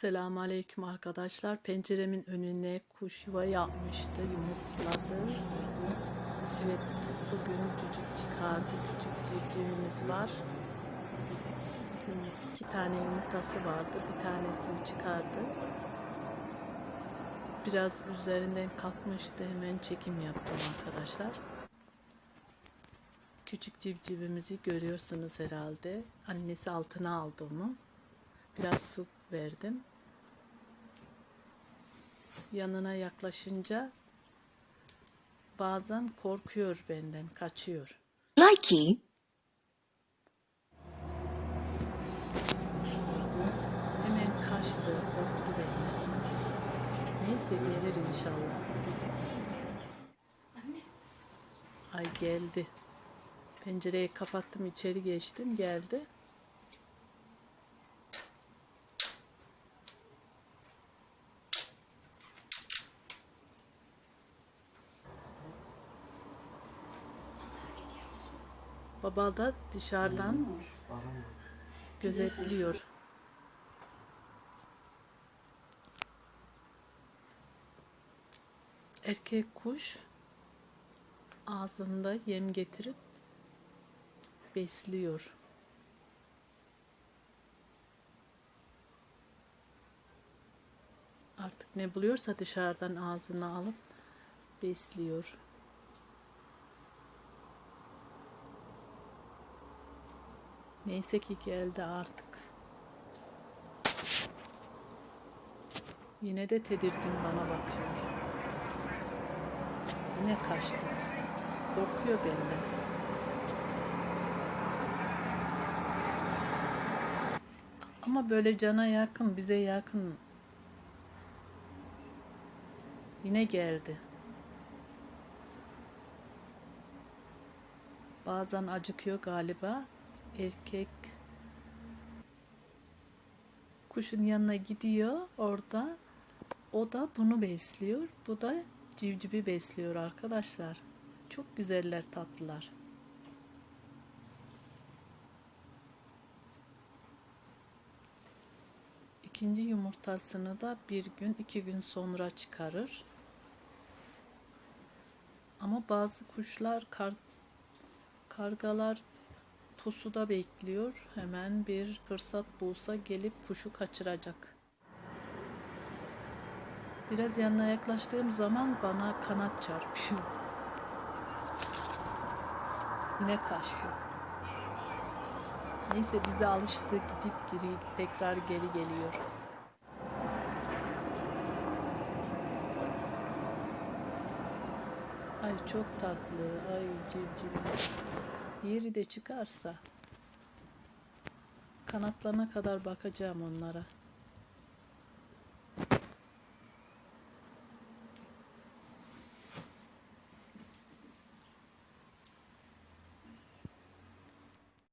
Selamun Aleyküm arkadaşlar. Penceremin önüne kuş yuva yapmıştı, yumurtladı. Evet, bugün cücük çıkardı. Küçük civcivimiz var. İki tane yumurtası vardı. Bir tanesini çıkardı. Biraz üzerinden kalkmıştı. Hemen çekim yaptım arkadaşlar. Küçük civcivimizi görüyorsunuz herhalde. Annesi altına aldı onu. Biraz su verdim. Yanına yaklaşınca bazen korkuyor benden, kaçıyor. Likey, Hemen kaçtı, korktu benden. Neyse gelir inşallah. Ay geldi. Pencereyi kapattım, içeri geçtim, geldi. Baba da dışarıdan gözetliyor. Erkek kuş ağzında yem getirip besliyor. Artık ne buluyorsa dışarıdan ağzına alıp besliyor. Neyse ki geldi artık. Yine de tedirgin bana bakıyor. Yine kaçtı. Korkuyor benden. Ama böyle cana yakın, bize yakın. Yine geldi. Bazen acıkıyor galiba. Erkek kuşun yanına gidiyor orada. O da bunu besliyor. Bu da civcivi besliyor arkadaşlar. Çok güzeller tatlılar. İkinci yumurtasını da bir gün iki gün sonra çıkarır. Ama bazı kuşlar kar, kargalar pusuda bekliyor. Hemen bir fırsat bulsa gelip kuşu kaçıracak. Biraz yanına yaklaştığım zaman bana kanat çarpıyor. Yine kaçtı. Neyse bize alıştı gidip geri tekrar geri geliyor. Ay çok tatlı. Ay civciv. Diğeri de çıkarsa kanatlarına kadar bakacağım onlara.